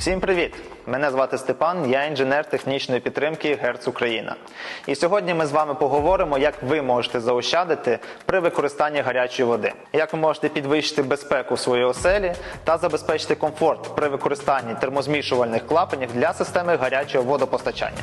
Всім привіт! Мене звати Степан, я інженер технічної підтримки Герц Україна. І сьогодні ми з вами поговоримо, як ви можете заощадити при використанні гарячої води, як ви можете підвищити безпеку своєї оселі та забезпечити комфорт при використанні термозмішувальних клапанів для системи гарячого водопостачання.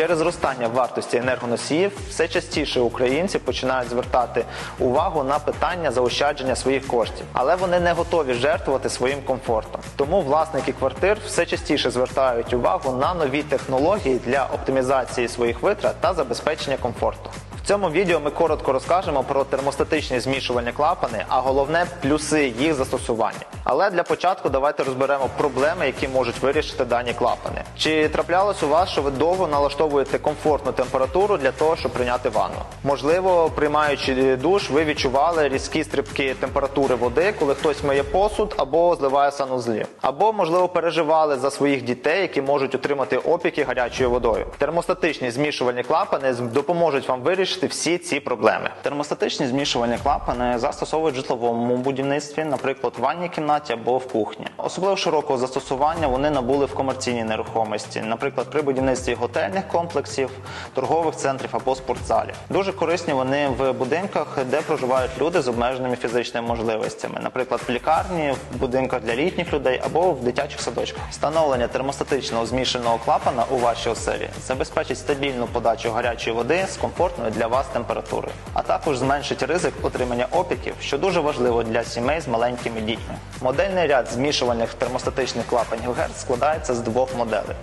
Через зростання вартості енергоносіїв все частіше українці починають звертати увагу на питання заощадження своїх коштів, але вони не готові жертвувати своїм комфортом. Тому власники квартир все частіше звертають увагу на нові технології для оптимізації своїх витрат та забезпечення комфорту. В цьому відео ми коротко розкажемо про термостатичні змішувальні клапани, а головне плюси їх застосування. Але для початку давайте розберемо проблеми, які можуть вирішити дані клапани. Чи траплялось у вас, що ви довго налаштовуєте комфортну температуру для того, щоб прийняти ванну? Можливо, приймаючи душ, ви відчували різкі стрибки температури води, коли хтось миє посуд або зливає санузлі. Або, можливо, переживали за своїх дітей, які можуть отримати опіки гарячою водою. Термостатичні змішувальні клапани допоможуть вам вирішити всі ці проблеми. Термостатичні змішувальні клапани застосовують в житловому будівництві, наприклад, в ванній кімнаті або в кухні. Особливо широкого застосування вони набули в комерційній нерухомості, наприклад, при будівництві готельних комплексів, торгових центрів або спортзалів. Дуже корисні вони в будинках, де проживають люди з обмеженими фізичними можливостями, наприклад, в лікарні, в будинках для літніх людей або в дитячих садочках. Встановлення термостатичного змішаного клапана у вашій оселі забезпечить стабільну подачу гарячої води з комфортною для вас температури, а також зменшить ризик отримання опіків, що дуже важливо для сімей з маленькими дітьми. Модельний ряд змішувальних термостатичних клапанів ГЕРЦ складається з двох моделей: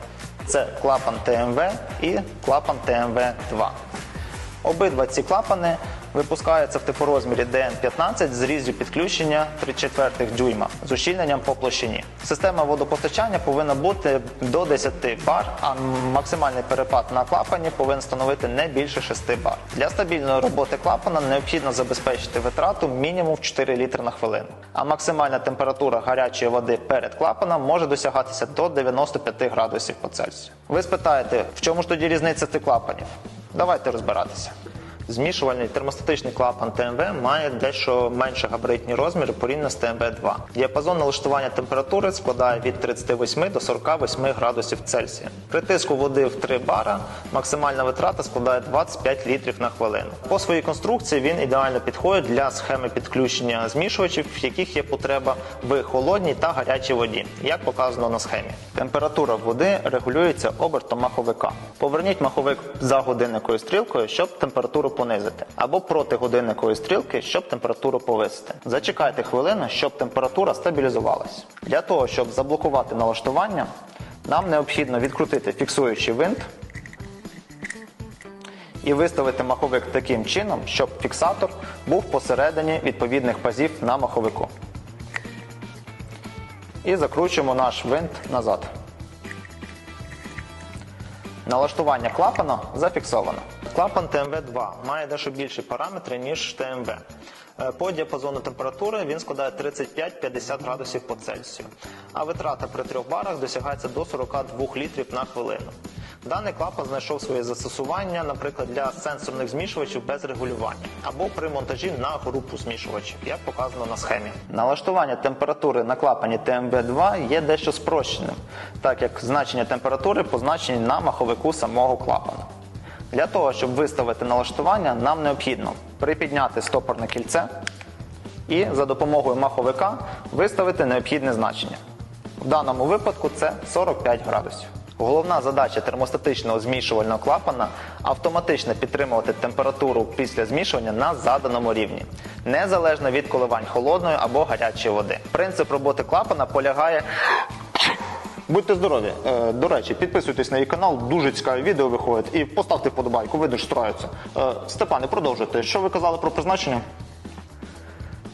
це клапан ТМВ і клапан ТМВ-2. Обидва ці клапани випускаються в типорозмірі DN15 з різзю підключення 3,4 дюйма з ущільненням по площині. Система водопостачання повинна бути до 10 бар, а максимальний перепад на клапані повинен становити не більше 6 бар. Для стабільної роботи клапана необхідно забезпечити витрату мінімум 4 літри на хвилину. А максимальна температура гарячої води перед клапаном може досягатися до 95 градусів по Цельсію. Ви спитаєте, в чому ж тоді різниця цих клапанів? Давайте розбиратися. Змішувальний термостатичний клапан ТМВ має дещо менше габаритні розміри порівняно з ТМВ-2. Діапазон налаштування температури складає від 38 до 48 градусів Цельсія. При тиску води в 3 бара максимальна витрата складає 25 літрів на хвилину. По своїй конструкції він ідеально підходить для схеми підключення змішувачів, в яких є потреба в холодній та гарячій воді, як показано на схемі. Температура води регулюється обертом маховика. Поверніть маховик за годинниковою стрілкою, щоб температуру понизити, або проти годинникової стрілки, щоб температуру повисити. Зачекайте хвилину, щоб температура стабілізувалась. Для того, щоб заблокувати налаштування, нам необхідно відкрутити фіксуючий винт і виставити маховик таким чином, щоб фіксатор був посередині відповідних пазів на маховику. І закручуємо наш винт назад. Налаштування клапана зафіксовано. Клапан ТМВ-2 має дещо більші параметри, ніж ТМВ. Е, По діапазону температури він складає 35-50 градусів по Цельсію, а витрата при трьох барах досягається до 42 літрів на хвилину. Даний клапан знайшов своє застосування, наприклад, для сенсорних змішувачів без регулювання або при монтажі на групу змішувачів, як показано на схемі. Налаштування температури на клапані ТМВ-2 є дещо спрощеним, так як значення температури позначені на маховику самого клапана. Для того, щоб виставити налаштування, нам необхідно припідняти стопорне кільце і за допомогою маховика виставити необхідне значення. В даному випадку це 45 градусів. Головна задача термостатичного змішувального клапана автоматично підтримувати температуру після змішування на заданому рівні, незалежно від коливань холодної або гарячої води. Принцип роботи клапана полягає Будьте здорові. Е, До речі, підписуйтесь на її канал, дуже цікаві відео виходять. І поставте вподобайку, видно, що стараються. Е, Степане, продовжуйте. Що ви казали про призначення?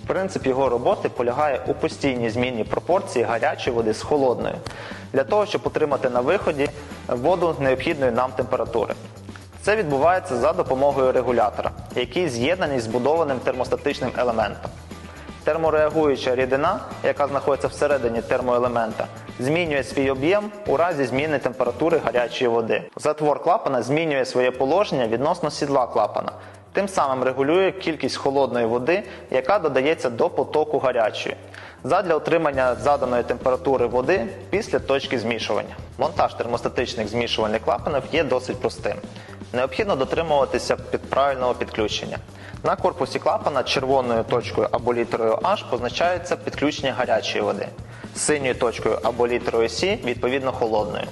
Принцип його роботи полягає у постійній зміні пропорції гарячої води з холодною, для того, щоб отримати на виході воду необхідної нам температури. Це відбувається за допомогою регулятора, який з'єднаний з збудованим термостатичним елементом. Термореагуюча рідина, яка знаходиться всередині термоелемента, змінює свій об'єм у разі зміни температури гарячої води. Затвор клапана змінює своє положення відносно сідла клапана, тим самим регулює кількість холодної води, яка додається до потоку гарячої. задля отримання заданої температури води після точки змішування. Монтаж термостатичних змішувальних клапанів є досить простим. Необхідно дотримуватися під правильного підключення. На корпусі клапана червоною точкою або літерою H позначається підключення гарячої води, синьою точкою або літерою C відповідно холодною.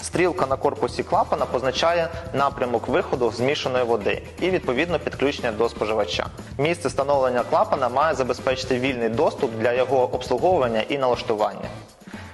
Стрілка на корпусі клапана позначає напрямок виходу змішаної води і відповідно підключення до споживача. Місце встановлення клапана має забезпечити вільний доступ для його обслуговування і налаштування.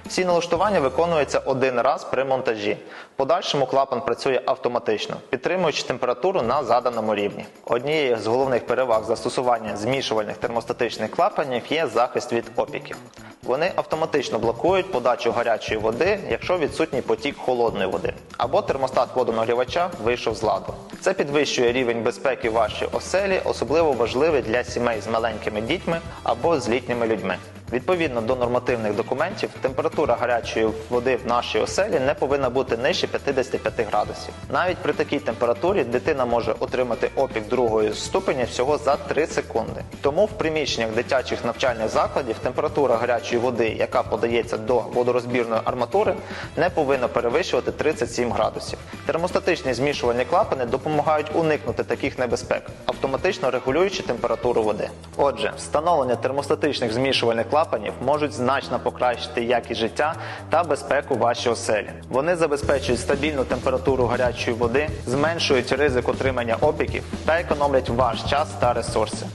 Всі налаштування виконуються один раз при монтажі. В Подальшому клапан працює автоматично, підтримуючи температуру на заданому рівні. Однією з головних переваг застосування змішувальних термостатичних клапанів є захист від опіків. Вони автоматично блокують подачу гарячої води, якщо відсутній потік холодної води, або термостат водонагрівача вийшов з ладу. Це підвищує рівень безпеки вашої оселі, особливо важливий для сімей з маленькими дітьми або з літніми людьми. Відповідно до нормативних документів, температура гарячої води в нашій оселі не повинна бути нижче 55 градусів. Навіть при такій температурі дитина може отримати опік другої ступені всього за 3 секунди. Тому в приміщеннях дитячих навчальних закладів температура гарячої води, яка подається до водорозбірної арматури, не повинна перевищувати 37 градусів. Термостатичні змішувальні клапани допомагають уникнути таких небезпек, автоматично регулюючи температуру води. Отже, встановлення термостатичних змішувальних клапанів можуть значно покращити якість життя та безпеку вашій оселі. Вони забезпечують стабільну температуру гарячої води, зменшують ризик отримання опіків та економлять ваш час та ресурси.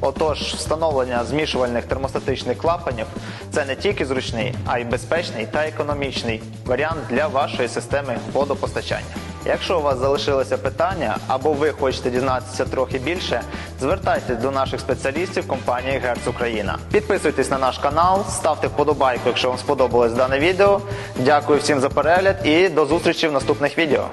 Отож, встановлення змішувальних термостатичних клапанів це не тільки зручний, а й безпечний та економічний варіант для вашої системи водопостачання. Якщо у вас залишилися питання або ви хочете дізнатися трохи більше, звертайтесь до наших спеціалістів компанії Герц Україна. Підписуйтесь на наш канал, ставте вподобайку, якщо вам сподобалось дане відео. Дякую всім за перегляд і до зустрічі в наступних відео.